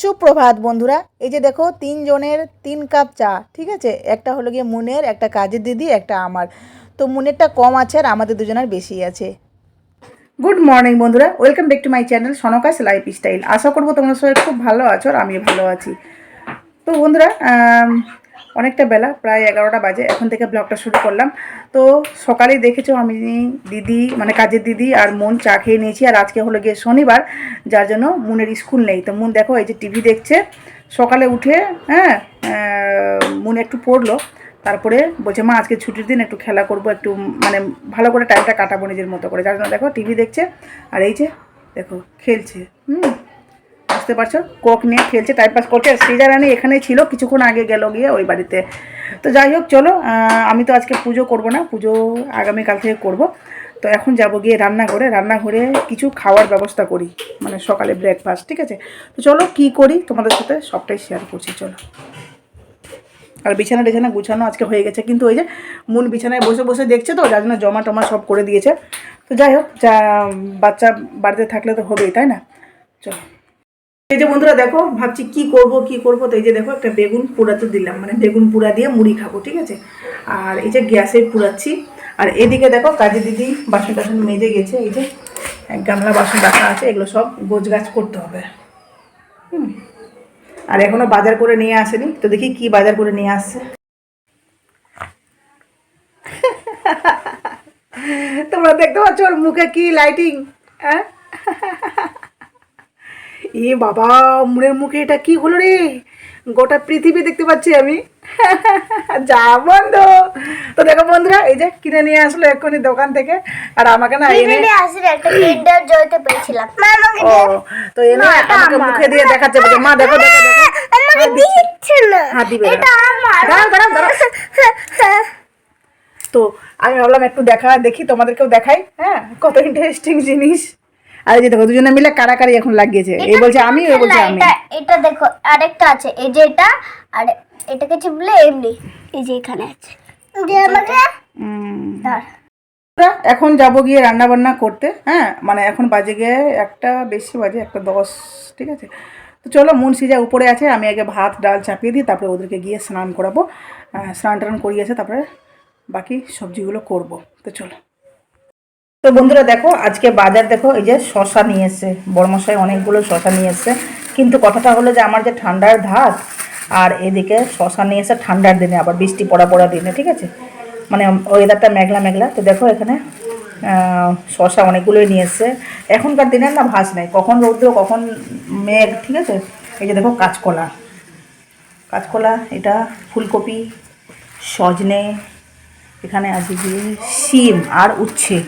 সুপ্রভাত বন্ধুরা, এই যে দেখো তিনজনের তিন কাপ চা, ঠিক আছে? একটা হলো গিয়ে মুনের, একটা কাজের দিদি, একটা আমার। তো মুনেরটা কম আছে আর আমাদের দুজনের বেশি আছে। গুড মর্নিং বন্ধুরা welcome back to my channel সনকাস life style আশা করব তোমরা সবাই খুব ভালো আছো আর আমি ভালো আছি। তো বন্ধুরা অনেকটা বেলা, প্রায় এগারোটা বাজে, এখন থেকে ব্লগটা শুরু করলাম। তো সকালেই দেখেছ আমি, দিদি মানে কাজের দিদি আর মন চা খেয়ে নিয়েছি। আর আজকে হলো গিয়ে শনিবার, যার জন্য মনের স্কুল নেই। তো মন দেখো, এই যে টিভি দেখছে, সকালে উঠে হ্যাঁ মন একটু পড়ল। তারপরে বলছে, মা, আজকে ছুটির দিন, একটু খেলা করব, একটু মানে ভালো করে টাইমটা কাটাবো নিজের মতো করে। যার জন্য দেখো টিভি দেখছে, আর এই যে, দেখো, খেলছে, হুম। বুঝতে পারছ? কোক নিয়ে খেলছে টাইম পাস করছে। শ্রীজা রানী এখানেই ছিল, কিছুক্ষণ আগে গেল গিয়ে ওই বাড়িতে। তো যাই হোক, চলো আমি তো আজকে পুজো করব না, পুজো আগামীকাল থেকে করব। তো এখন যাব গিয়ে রান্নাঘরে রান্নাঘরে কিছু খাওয়ার ব্যবস্থা করি মানে সকালে ব্রেকফাস্ট ঠিক আছে? তো চলো, কি করি? তোমাদের সাথে সবটাই শেয়ার করছি, চলো। আর বিছানা টিছানা গুছানো আজকে হয়ে গেছে, কিন্তু ওই যে মূল বিছানায় বসে বসে দেখছে তো, যার জন্য জমা টমা সব করে দিয়েছে। তো যাই হোক, যা বাচ্চা বাড়িতে থাকলে তো হবেই, তাই না? চলো। এই যে বন্ধুরা দেখো, ভাবছি কি করব কি করব? তো এই যে দেখো, একটা বেগুন পোড়াতে দিলাম মানে বেগুন পোড়া দিয়ে মুড়ি খাব, ঠিক আছে? আর এই যে গ্যাসে পুড়াচ্ছি। আর এদিকে দেখো, কাজে দিদি বাসন টাসন মেজে গেছে, এই যে এক গামলা বাসন রাখা আছে, এগুলো সব গোছ গাছ করতে হবে। হুম। আর এখনও বাজার করে নিয়ে আসেনি, তো দেখি কি বাজার করে নিয়ে আসছে। তোমরা দেখতে পাচ্ছ ওর মুখে কি লাইটিং হ্যাঁ? এ বাবা মুড়ের মুখে এটা কি হলো রে? গোটা পৃথিবী দেখতে পাচ্ছি আমি। যা বন্ধ। তো দেখো বন্ধুরা এই যে কিনে নিয়ে আসলো এক্ষুনি দোকান থেকে। আর আমাকে না এনে ও তো এনে না, আমাকে মুখে দিয়ে দেখাচ্ছে মা দেখো দেখো। তো আমি ভাবলাম একটু দেখা দেখি তোমাদেরকেও দেখাই। হ্যাঁ কত ইন্টারেস্টিং জিনিস। আর এই যে দেখো দুজনে মিলে কারাকারি এখন লাগিয়েছে। এই বলছে আমি ওই বলছে আমি। এটা দেখো আরেকটা আছে এই যে এটা আর এটাকে চিপলে এমনি এই যে এখানে আছে। যে আমাকে এখন যাব গিয়ে রান্না বান্না করতে হ্যাঁ? মানে এখন বাজে গিয়ে একটা বেশি বাজে একটা দশ ঠিক আছে? তো চলো মন সিজা উপরে আছে আমি আগে ভাত ডাল চাপিয়ে দিই তারপরে ওদেরকে গিয়ে স্নান করাবো। স্নান টান করিয়েছে তারপরে বাকি সবজিগুলো করব। তো চলো। তো বন্ধুরা দেখো, আজকে বাজার দেখো, এই যে শশা নিয়ে এসছে। বড়মশাই অনেকগুলো শশা নিয়ে কিন্তু কথাটা হলো যে আমার যে ঠান্ডার ধাত, আর এদিকে শশা নিয়ে এসে ঠান্ডার দিনে, আবার বৃষ্টি পড়া পড়া দিনে, ঠিক আছে? মানে ওয়েদারটা মেঘলা মেঘলা। তো দেখো এখানে শশা অনেকগুলোই নিয়ে এসছে। এখনকার দিনে না ভাস নাই। কখন রৌদ্র, কখন মেঘ, ঠিক আছে? এই যে দেখো কাঁচকলা। কাঁচকলা, এটা ফুলকপি, সজনে, এখানে আছে কি শিম আর উচ্ছে।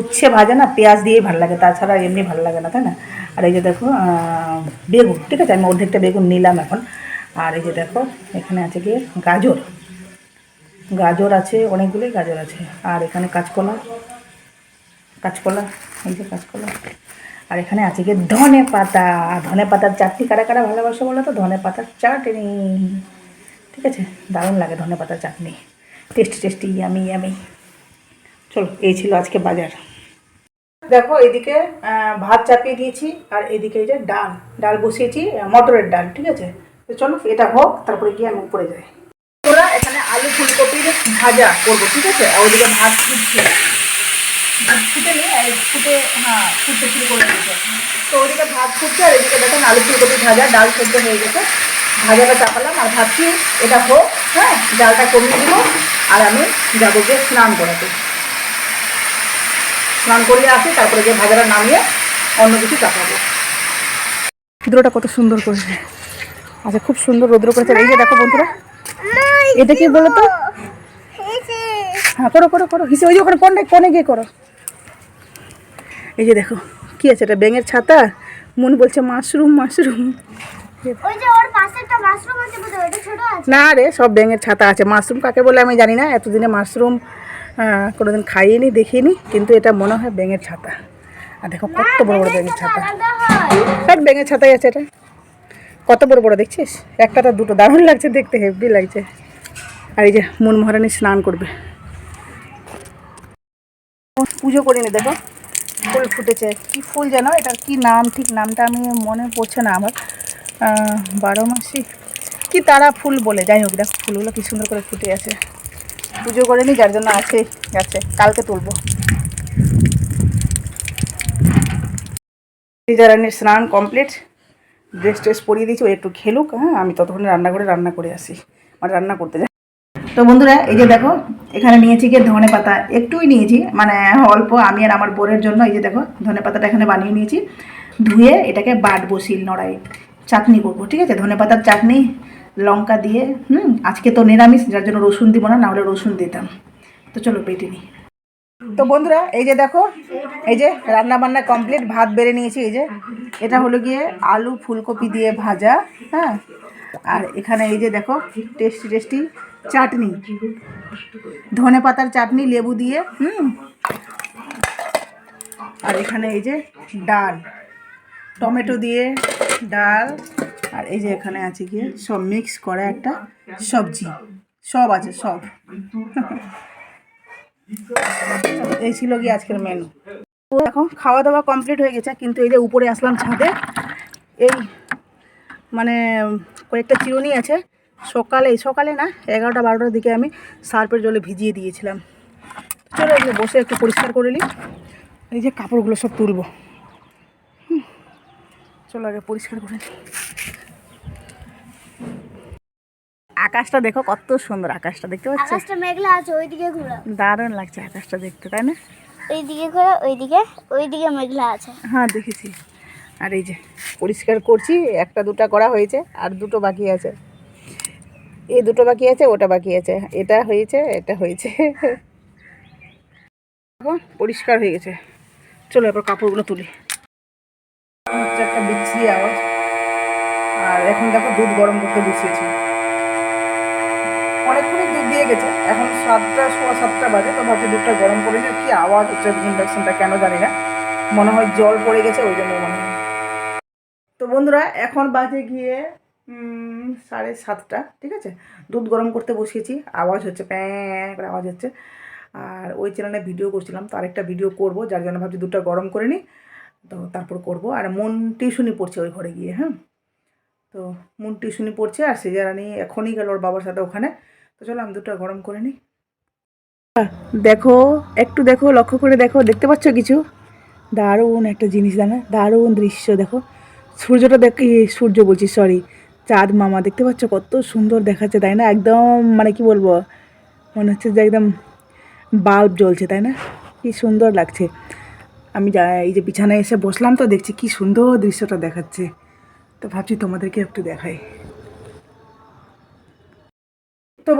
উচ্ছে ভাজা না, পেঁয়াজ দিয়েই ভালো লাগে, তাছাড়া এমনি ভালো লাগে না, তাই না? আর এই যে দেখো বেগুন, ঠিক আছে? আমি অর্ধেকটা বেগুন নিলাম এখন। আর এই যে দেখো, এখানে আছে কি? গাজর। গাজর আছে, অনেকগুলোই গাজর আছে। আর এখানে কাঁচকলা। কাঁচকলা, এই যে কাঁচকলা। আর এখানে আছে কি? ধনে পাতা। ধনে পাতার চাটনি কারা কারা ভালোবাসে বলো তো? ধনে পাতার চাটনি। ঠিক আছে? দারুণ লাগে ধনে পাতার চাটনি। টেস্টি টেস্টি ইয়ামি ইয়ামি চলো, এই ছিল আজকে বাজার। দেখো, এদিকে ভাত চাপিয়ে দিয়েছি, আর এদিকে এই যে ডাল। ডাল বসিয়েছি মটরের ডাল, ঠিক আছে? তো চলো, এটা হোক, তারপরে গিয়ে আমি উপরে যাই। ওরা এখানে আলু ফুলকপির ভাজা করব, ঠিক আছে? আর ওদিকে ভাত ফুটছে। ভাত ফুটে নেই আর ফুটে হ্যাঁ ফুটতে শুরু করে দিয়েছে। তো ওদিকে ভাত ফুটছে, আর এদিকে দেখুন আলু ফুলকপি ভাজা, ডাল সেদ্ধ হয়ে গেছে। ভাজাটা চাপালাম, আর ভাবছি এটা হোক হ্যাঁ ডালটা কমিয়ে দিব, আর আমি যাব গিয়ে স্নান করাতে। স্নান করিয়ে আসি তারপরে গিয়ে ভাজাটা নামিয়ে অন্য কিছু চাপাবো রৌদ্রটা কত সুন্দর করেছে। আচ্ছা খুব সুন্দর রৌদ্র করেছে। এই যে দেখো বন্ধুরা এটা কি বলো তো হ্যাঁ করো করো করো। হিসে ওই যে ওখানে কোনে কোনে গিয়ে করো। এই যে দেখো কি আছে? এটা ব্যাঙের ছাতা। মন বলছে মাশরুম মাশরুম। ওই যে ওর পাশে একটা মাশরুম আছে বুঝো ওটা ছোট আছে। না রে সব ব্যাঙের ছাতা আছে। মাশরুম কাকে বলে আমি জানি না। এতদিনে মাশরুম আহ, কোনোদিন খাইনি দেখিনি কিন্তু এটা মনে হয় ব্যাঙের ছাতা। আর দেখো কত বড় বড় ব্যাঙের ছাতা। হয়। দেখ ব্যাঙের ছাতাই আছে এটা। কত বড় বড় দেখছিস একটা তো দুটো দারুণ লাগছে দেখতে হেভি লাগছে। আর এই যে মন মহারানী স্নান করবে। পুজো করিনি দেখো। ফুল ফুটেছে। কি ফুল যেন এটার কি নাম ঠিক নামটা আমি মনে পড়ছে না আমার। বারো মাসি। কি তারা ফুল বলে যাই হোক দেখো ফুলগুলো কি সুন্দর করে ফুটে আছে। পুজো করে নি, যার জন্য আছে, গেছে। কালকে তুলবো। রানীর স্নান কমপ্লিট ড্রেস ট্রেস পরিয়ে দিয়েছি, ও একটু খেলুক হ্যাঁ আমি ততক্ষণে রান্না করে রান্না করে আসি। মানে রান্না করতে যাই। তো বন্ধুরা, এই যে দেখো, এখানে নিয়েছি গিয়ে ধনে পাতা। একটুই নিয়েছি মানে অল্প, আমি আর আমার বোনের জন্য, এই যে দেখো, ধনে পাতাটা এখানে বানিয়ে নিয়েছি। ধুয়ে এটাকে বাটবো শিল নড়াই চাটনি করব, ঠিক আছে? ধনে পাতার চাটনি লঙ্কা দিয়ে, হুম, আজকে তো নিরামিষ, যার জন্য রসুন দিব না, নাহলে রসুন দিতাম। তো চলো পেটে নিই। তো বন্ধুরা, এই যে দেখো, এই যে রান্না বান্না কমপ্লিট ভাত বেড়ে নিয়েছি, এই যে। এটা হলো গিয়ে আলু ফুলকপি দিয়ে ভাজা হ্যাঁ। আর এখানে এই যে দেখো টেস্টি টেস্টি চাটনি। ধনে পাতার চাটনি, লেবু দিয়ে, হুম। আর এখানে এই যে ডাল। টমেটো দিয়ে ডাল আর এই যে এখানে আছে গিয়ে সব মিক্স করা একটা সবজি। সব আছে, সব। এই ছিল গিয়ে আজকের মেনু এখন খাওয়া দাওয়া কমপ্লিট হয়ে গেছে, কিন্তু এই যে উপরে আসলাম ছাদে, এই মানে কয়েকটা চিরুনি আছে। সকালে সকালে না, এগারোটা, বারোটার দিকে আমি সার্পের জলে ভিজিয়ে দিয়েছিলাম। চলো এগুলো বসে একটু পরিষ্কার করে নিই। এই যে কাপড়গুলো সব তুলবো। চলো আগে পরিষ্কার করে নিই। আকাশটা দেখো কত সুন্দর আকাশটা দেখতে পাচ্ছ? আকাশটা মেঘলা আছে ওইদিকে ঘোরা। দারুণ লাগছে আকাশটা দেখতে তাই না? ওইদিকে ঘোরা ওইদিকে ওইদিকে মেঘলা আছে। হ্যাঁ দেখেছি। আর এই যে পরিষ্কার করছি একটা দুটা করা হয়েছে আর দুটো বাকি আছে। এই দুটো বাকি আছে ওটা বাকি আছে। এটা হয়েছে এটা হয়েছে। পরিষ্কার হয়ে গেছে। চলো এবার কাপড়গুলো তুলি। একটা বিচ্ছিরি আওয়াজ। আর এখন দেখো দুধ গরম করতে বসিয়েছি। অনেকক্ষণই দুধ দিয়ে গেছে। এখন সাতটা, সোয়া সাতটা বাজে, তো ভাবছি দুধটা গরম করে নিই। কি আওয়াজ হচ্ছে ইন্ডাকশনটা কেন জানি না। মনে হয় জল পড়ে গেছে, ওই জন্য মনে হয়। তো বন্ধুরা, এখন বাজে গিয়ে সাড়ে সাতটা, ঠিক আছে? দুধ গরম করতে বসিয়েছি, আওয়াজ হচ্ছে প্যাঁ, করে আওয়াজ হচ্ছে। আর ওই চ্যানেলে ভিডিও করছিলাম, তো আরেকটা ভিডিও করব, যার জন্য ভাবছি দুধটা গরম করে নিই। তো তারপর করব। আর মন টিউশনি পড়ছে ওই ঘরে গিয়ে হ্যাঁ? তো মন টিউশনি পড়ছে, আর সে রানী এখনই গেল ওর বাবার সাথে ওখানে। চলো আমি দুধটা গরম করে নিই দেখো, একটু দেখো, লক্ষ্য করে দেখো, দেখতে পাচ্ছ কিছু? দারুণ একটা জিনিস, জানা? দারুণ দৃশ্য, দেখো। সূর্যটা দেখ সূর্য বলছি সরি চাঁদ মামা, দেখতে পাচ্ছ কত সুন্দর দেখাচ্ছে, তাই না? একদম মানে কি বলব? মনে হচ্ছে যে একদম বাল্ব জ্বলছে, তাই না? কি সুন্দর লাগছে। আমি যা, এই যে বিছানায় এসে বসলাম তো, দেখছি কি সুন্দর দৃশ্যটা দেখাচ্ছে। তো ভাবছি তোমাদেরকে একটু দেখাই।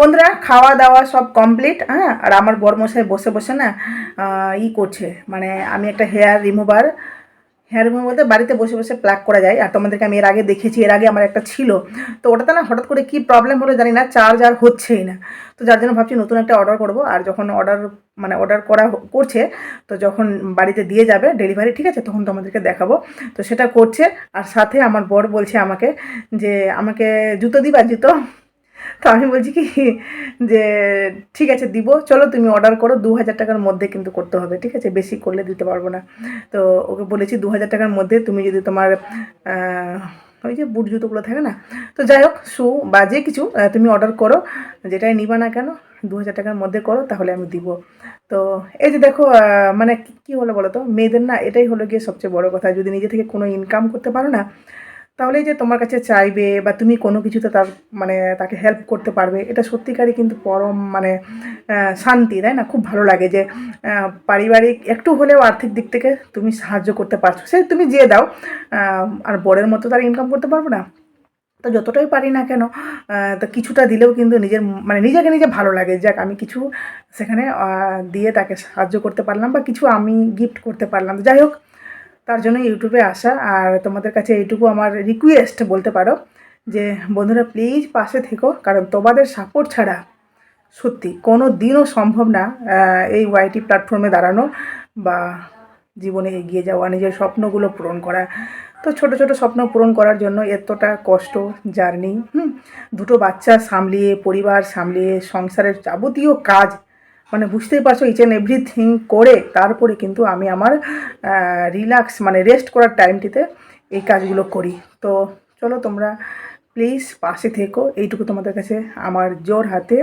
বন্ধুরা, খাওয়া দাওয়া সব কমপ্লিট হ্যাঁ? আর আমার বরমশাই বসে বসে না ই করছে। মানে আমি একটা হেয়ার রিমুভার হেয়ার রিমুভার বলতে বাড়িতে বসে বসে প্লাক করা যায়। আর তোমাদেরকে আমি এর আগে দেখেছি এর আগে আমার একটা ছিল। তো ওটাতে না হঠাৎ করে কি প্রবলেম হলো জানি না চার্জ আর হচ্ছেই না। তো যার জন্য ভাবছি নতুন একটা অর্ডার করব। আর যখন অর্ডার মানে অর্ডার করা করছে, তো যখন বাড়িতে দিয়ে যাবে ডেলিভারি ঠিক আছে? তখন তোমাদেরকে দেখাবো। তো সেটা করছে। আর সাথে আমার বর বলছে আমাকে যে, আমাকে জুতো দিবা, জুতো? তো আমি বলছি কি, যে ঠিক আছে দিব, চলো তুমি অর্ডার করো দু হাজার টাকার মধ্যে কিন্তু করতে হবে, ঠিক আছে? বেশি করলে দিতে পারব না। তো ওকে বলেছি দু হাজার টাকার মধ্যে তুমি যদি তোমার ওই যে বুট জুতোগুলো থাকে না? তো যাই হোক, শু বা যে কিছু তুমি অর্ডার করো, যেটাই নিবা না কেন দু হাজার টাকার মধ্যে করো, তাহলে আমি দিব। তো এই যে দেখো মানে কি হলো বলো তো? মেয়েদের না এটাই হলো গিয়ে সবচেয়ে বড় কথা। যদি নিজে থেকে কোনো ইনকাম করতে পারো না তাহলে যে তোমার কাছে চাইবে বা তুমি কোনো কিছুতে তার মানে তাকে হেল্প করতে পারবে, এটা সত্যিকারই কিন্তু পরম মানে শান্তি, তাই না? খুব ভালো লাগে যে পারিবারিক একটু হলেও আর্থিক দিক থেকে তুমি সাহায্য করতে পারছ। সে তুমি যে দাও আর বরের মতো তার ইনকাম করতে পারব না। তো যতটাই পারি না কেন তো কিছুটা দিলেও কিন্তু নিজের মানে নিজেকে নিজে ভালো লাগে। যাক, আমি কিছু সেখানে দিয়ে তাকে সাহায্য করতে পারলাম বা কিছু আমি গিফট করতে পারলাম। যাই হোক তার জন্য ইউটিউবে আসা। আর তোমাদের কাছে এইটুকু আমার রিকোয়েস্ট বলতে পারো যে, বন্ধুরা প্লিজ পাশে থেকো, কারণ তোমাদের সাপোর্ট ছাড়া সত্যি কোনো দিনও সম্ভব না এই ওয়াইটি প্ল্যাটফর্মে দাঁড়ানো বা জীবনে এগিয়ে যাওয়া, নিজের স্বপ্নগুলো পূরণ করা। তো ছোট ছোট স্বপ্ন পূরণ করার জন্য এতটা কষ্ট, জার্নি, হুম, দুটো বাচ্চা সামলিয়ে, পরিবার সামলিয়ে, সংসারের যাবতীয় কাজ মানে বুঝতেই পারছ ইচ অ্যান্ড এভরিথিং করে তারপরে কিন্তু আমি আমার রিল্যাক্স মানে রেস্ট করার টাইমটিতে এই কাজগুলো করি। তো চলো তোমরা প্লিজ পাশে থেকো। এইটুকু তোমাদের কাছে আমার জোর হাতে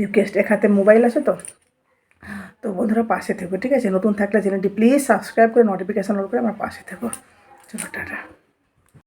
রিকোয়েস্ট এক হাতে মোবাইল আছে তো? তো বন্ধুরা পাশে থেকো, ঠিক আছে? নতুন থাকলে চ্যানেলটি প্লিজ সাবস্ক্রাইব করে নোটিফিকেশান অন করে আমার পাশে থেকো। চলো, টাটা।